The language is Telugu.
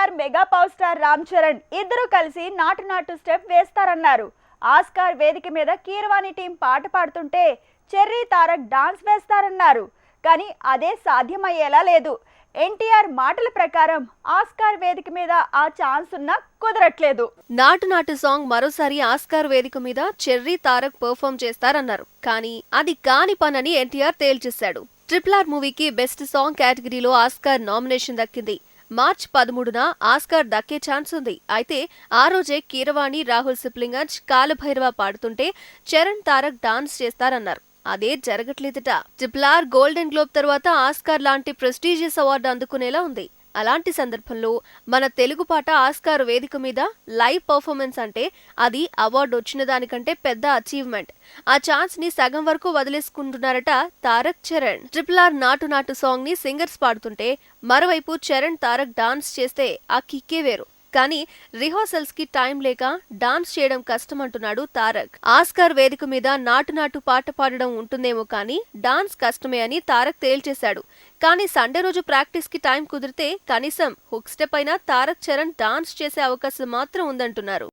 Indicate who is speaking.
Speaker 1: NTR mega power star Ram Charan ఇద్దరు కలిసి నాటు నాటు స్టెప్ వేస్తారన్నారు. ఆస్కార్ వేదిక మీద కీరవాణి టీం పాట పాడుతుంటే చెర్రీ తారక్ డాన్స్ వేస్తారన్నారు. కానీ అదే సాధ్యమయ్యేలా లేదు. ఎన్టీఆర్ మాటల ప్రకారం ఆస్కార్ వేదిక మీద ఆ ఛాన్స్ ఉన్నా కుదరట్లేదు.
Speaker 2: నాటు నాటు సాంగ్ మరోసారి ఆస్కార్ వేదిక మీద చెర్రీ తారక్ పర్ఫామ్ చేస్తారన్నారు. కానీ అది కాని పనని ఎన్టీఆర్ తేల్చేశాడు. ట్రిపుల్ ఆర్ మూవీకి బెస్ట్ సాంగ్ కేటగిరీలో ఆస్కార్ నామినేషన్ దక్కింది. మార్చ్ పదమూడున ఆస్కార్ దక్కే ఛాన్స్ ఉంది. అయితే ఆ రోజే కీరవాణి రాహుల్ సిప్లింగంజ్ కాలభైరవ పాడుతుంటే చరణ్ తారక్ డాన్స్ చేస్తారన్నారు. అదే జరగట్లేదట. జిప్లార్ గోల్డెన్ గ్లోబ్ తర్వాత ఆస్కార్ లాంటి ప్రెస్టీజియస్ అవార్డు అందుకునేలా ఉంది. అలాంటి సందర్భంలో మన తెలుగు పాట ఆస్కార్ వేదిక మీద లైవ్ పర్ఫార్మెన్స్ అంటే అది అవార్డు వచ్చిన దానికంటే పెద్ద అచీవ్మెంట్. ఆ ఛాన్స్ని సగం వరకు వదిలేసుకుంటున్నారట తారక్ చరణ్. ట్రిపుల్ ఆర్ నాటు నాటు సాంగ్ని సింగర్స్ పాడుతుంటే మరోవైపు చరణ్ తారక్ డాన్స్ చేస్తే ఆ కిక్కే వేరు. కానీ రిహార్సల్స్కి టైం లేక డాన్స్ చేయడం కష్టమంటున్నాడు తారక్. ఆస్కార్ వేదిక మీద నాటు నాటు పాట పాడడం ఉంటుందేమో కానీ డాన్స్ కష్టమే అని తారక్ తేల్చేశాడు. కానీ సండే రోజు ప్రాక్టీస్కి టైం కుదిరితే కనీసం హుక్ స్టెప్ అయినా తారక్ చరణ్ డాన్స్ చేసే అవకాశం మాత్రం ఉందంటున్నారు.